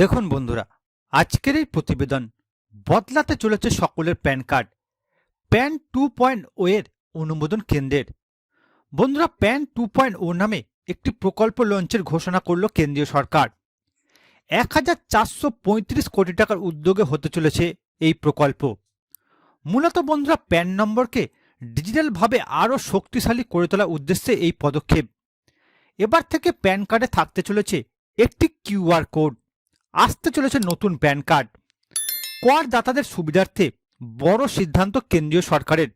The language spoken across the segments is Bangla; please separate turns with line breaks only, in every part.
দেখুন বন্ধুরা, আজকের এই প্রতিবেদন বদলাতে চলেছে সকলের PAN card. PAN two point O এর অনুমোদন কেন্দ্রের। বন্ধুরা, প্যান টু পয়েন্ট ও নামে একটি প্রকল্প লঞ্চের ঘোষণা করল কেন্দ্রীয় সরকার। এক হাজার চারশো পঁয়ত্রিশ কোটি টাকার উদ্যোগে হতে চলেছে এই প্রকল্প। মূলত বন্ধুরা, প্যান নম্বরকে ডিজিটালভাবে আরও শক্তিশালী করে তোলার উদ্দেশ্যে এই পদক্ষেপ। এবার থেকে প্যান কার্ডে থাকতে চলেছে একটি কিউআর কোড। আসতে চলেছে নতুন প্যান কার্ড। করদাতাদের সুবিধার্থে বড় সিদ্ধান্ত কেন্দ্রীয় সরকারের।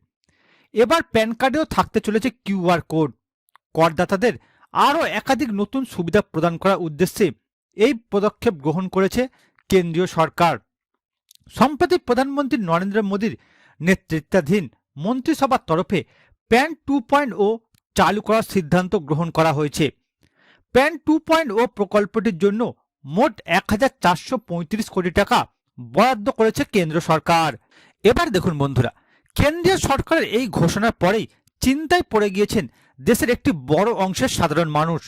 এবার প্যান কার্ডেও থাকতে চলেছে কিউআর কোড। করদাতাদের আরও একাধিক নতুন সুবিধা প্রদান করার উদ্দেশ্যে এই পদক্ষেপ গ্রহণ করেছে কেন্দ্রীয় সরকার। সম্প্রতি প্রধানমন্ত্রী নরেন্দ্র মোদীর নেতৃত্বাধীন মন্ত্রিসভার তরফে প্যান টু পয়েন্ট ও চালু করার সিদ্ধান্ত গ্রহণ করা হয়েছে। প্যান টু পয়েন্ট ও প্রকল্পটির জন্য মোট এক হাজার চারশো পঁয়ত্রিশ কোটি টাকা বরাদ্দ করেছে কেন্দ্র সরকার। এবার দেখুন বন্ধুরা, কেন্দ্রীয় সরকারের এই ঘোষণার পরেই চিন্তায় পড়ে গিয়েছেন দেশের একটি বড় অংশের সাধারণ মানুষ।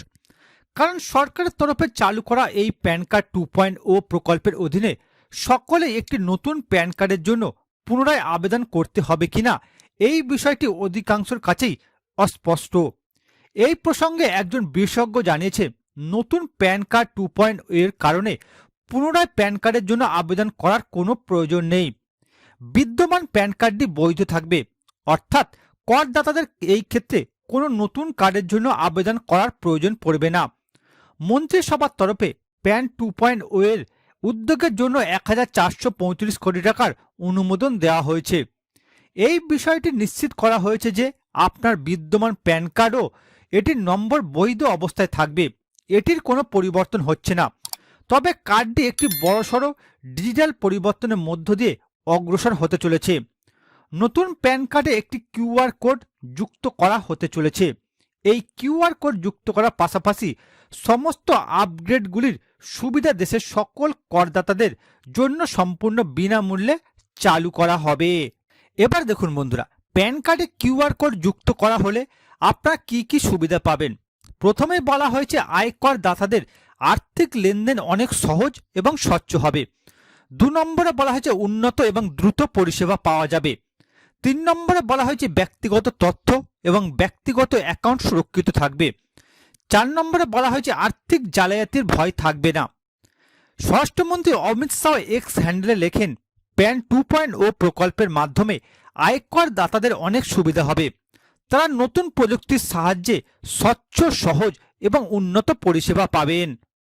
কারণ সরকারের তরফে চালু করা এই PAN card two point O প্রকল্পের অধীনে সকলে একটি নতুন প্যান কার্ডের জন্য পুনরায় আবেদন করতে হবে কিনা এই বিষয়টি অধিকাংশের কাছেই অস্পষ্ট। এই প্রসঙ্গে একজন বিশেষজ্ঞ জানিয়েছে নতুন প্যান কার্ড টু পয়েন্ট এর কারণে পুনরায় প্যান কার্ডের জন্য আবেদন করার কোনো প্রয়োজন নেই। বিদ্যমান প্যান কার্ডটি বৈধ থাকবে। অর্থাৎ করদাতাদের এই ক্ষেত্রে কোনো নতুন কার্ডের জন্য আবেদন করার প্রয়োজন পড়বে না। মন্ত্রিসভার তরফে প্যান টু পয়েন্ট এর উদ্যোগের জন্য এক হাজার চারশো পঁয়ত্রিশ কোটি টাকার অনুমোদন দেওয়া হয়েছে। এই বিষয়টি নিশ্চিত করা হয়েছে যে আপনার বিদ্যমান প্যান কার্ডও এটির নম্বর বৈধ অবস্থায় থাকবে। এটির কোনো পরিবর্তন হচ্ছে না। তবে কার্ডটি একটি বড়সড় ডিজিটাল পরিবর্তনের মধ্য দিয়ে অগ্রসর হতে চলেছে। নতুন প্যান কার্ডে একটি কিউআর কোড যুক্ত করা হতে চলেছে। এই কিউআর কোড যুক্ত করার পাশাপাশি সমস্ত আপগ্রেডগুলির সুবিধা দেশের সকল করদাতাদের জন্য সম্পূর্ণ বিনামূল্যে চালু করা হবে। এবার দেখুন বন্ধুরা, প্যান কার্ডে কিউআর কোড যুক্ত করা হলে আপনারা কি কি সুবিধা পাবেন? প্রথমে বলা হয়েছে আয়কর দাতাদের আর্থিক লেনদেন অনেক সহজ এবং স্বচ্ছ হবে। দু নম্বরে বলা হয়েছে উন্নত এবং দ্রুত পরিষেবা পাওয়া যাবে। তিন নম্বরে বলা হয়েছে ব্যক্তিগত তথ্য এবং ব্যক্তিগত অ্যাকাউন্ট সুরক্ষিত থাকবে। চার নম্বরে বলা হয়েছে আর্থিক জালিয়াতির ভয় থাকবে না। স্বরাষ্ট্রমন্ত্রী অমিত শাহ এক্স হ্যান্ডেলে লেখেন, প্যান টু পয়েন্ট ও প্রকল্পের মাধ্যমে আয়কর দাতাদের অনেক সুবিধা হবে। তারা নতুন প্রযুক্তির সাহায্যে স্বচ্ছ সহজ এবং উন্নত পরিষেবা পাবেন।